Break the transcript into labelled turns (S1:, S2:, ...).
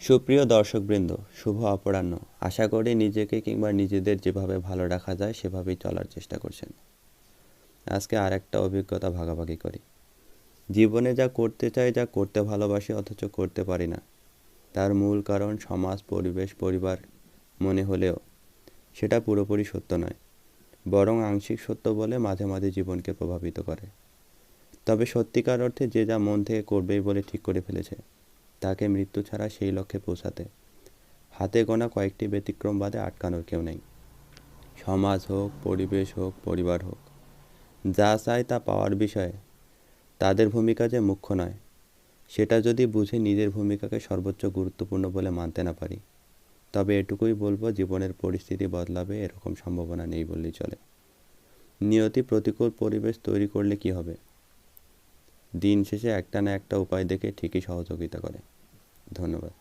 S1: সুপ্রিয় দর্শকবৃন্দ, শুভ অপরাহ্ন। আশা করি নিজেকে কিংবা নিজেদের যেভাবে ভালো রাখা যায়, সেভাবেই চলার চেষ্টা করছেন। আজকে আর একটা অভিজ্ঞতা ভাগাভাগি করি। জীবনে যা করতে চাই, যা করতে ভালোবাসি, অথচ করতে পারি না, তার মূল কারণ সমাজ, পরিবেশ, পরিবার, মনে হলেও। সেটা পুরোপুরি সত্য নয়, বরং আংশিক সত্য বলে মাঝে মাঝে জীবনকে প্রভাবিত করে। তবে সত্যিকার অর্থে যে যা মন থেকে করবেই বলে ঠিক করে ফেলেছে। তাকে মৃত্যু ছাড়া সেই লক্ষ্যে পৌঁছাতে। হাতে গোনা কয়েকটি ব্যতিক্রম বাদে আটকানোর কেউ নেই। সমাজ হোক, পরিবেশ হোক, পরিবার হোক, যা চায় তা পাওয়ার বিষয়ে তাদের ভূমিকা যে মুখ্য নয়, সেটা যদি বুঝে নিজের ভূমিকাকে সর্বোচ্চ গুরুত্বপূর্ণ বলে মানতে না পারি, তবে এটুকুই বলব জীবনের পরিস্থিতি বদলাবে এরকম সম্ভাবনা নেই বললেই চলে। নিয়তি প্রতিকূল পরিবেশ তৈরি করলে কি হবে? দিন শেষে একটা না একটা উপায় দেখে ঠিকই সহযোগিতা করে। ধন্যবাদ।